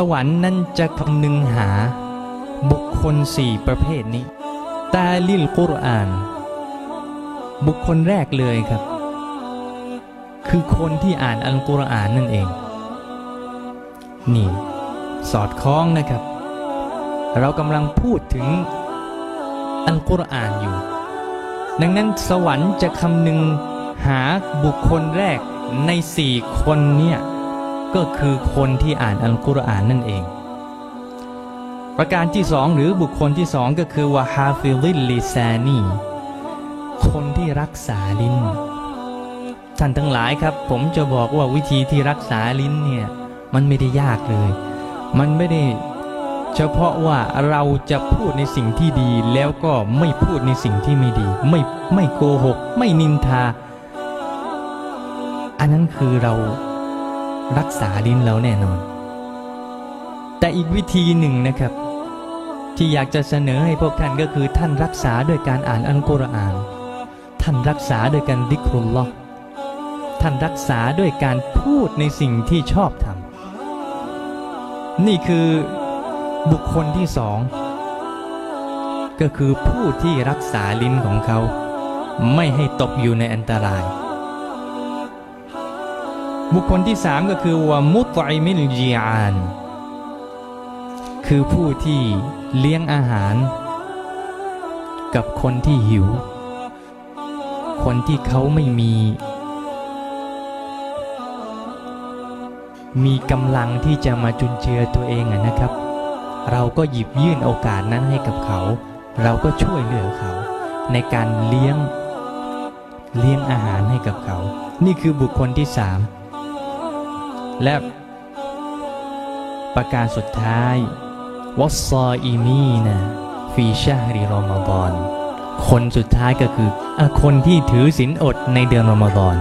สวรรค์นั้นจะคำนึงหา บุคคลสี่ประเภทนี้ ตาลิลกุรอาน บุคคลแรกเลยครับ คือคนที่อ่านอัลกุรอานนั่นเอง นี่ สอดคล้องนะครับ เรากำลังพูดถึงอัลกุรอานอยู่ ดังนั้นสวรรค์จะคำนึง หาบุคคลแรกในสี่คนเนี่ยก็คือคนที่อ่านอัลกุรอานนั่นเอง ประการที่สองหรือบุคคลที่สองก็คือวะฮาฟิลิลิซานีคนที่รักษาลิ้น ท่านทั้งหลายครับ ผมจะบอกว่าวิธีที่รักษาลิ้นเนี่ยมันไม่ได้ยากเลย มันไม่ได้เฉพาะว่าเราจะพูดในสิ่งที่ดีแล้วก็ไม่พูดในสิ่งที่ไม่ดี ไม่ไม่โกหก ไม่นินทา อันนั้นคือเรารักษาลิ้นเราแน่นอน แต่อีกวิธีหนึ่งนะครับ ที่อยากจะเสนอให้พวกท่านก็คือท่านรักษาด้วยการอ่านอัลกุรอาน ท่านรักษาด้วยการดิกรุลลอท่านรักษาด้วยการพูดในสิ่งที่ชอบทำนี่คือบุคคลที่สองก็คือผู้ที่รักษาลิ้นของเขา ไม่ให้ตกอยู่ในอันตราย บุคคลที่สามก็คือวามุตไอมิลจีอาน คือผู้ที่เลี้ยงอาหาร กับคนที่หิว คนที่เขาไม่มี มีกำลังที่จะมาจุนเจือตัวเองอะนะครับ เราก็หยิบยื่นโอกาสนั้นให้กับเขา เราก็ช่วยเหลือเขา ในการเลี้ยงเลี้ยงอาหารให้กับเขา นี่คือบุคคลที่สาม และประการสุดท้ายวัสซออีมีนะฟีชาฮริรอมฎอนคนสุดท้ายก็คืออคนที่ถือศีลอดในเดือนรอมฎอน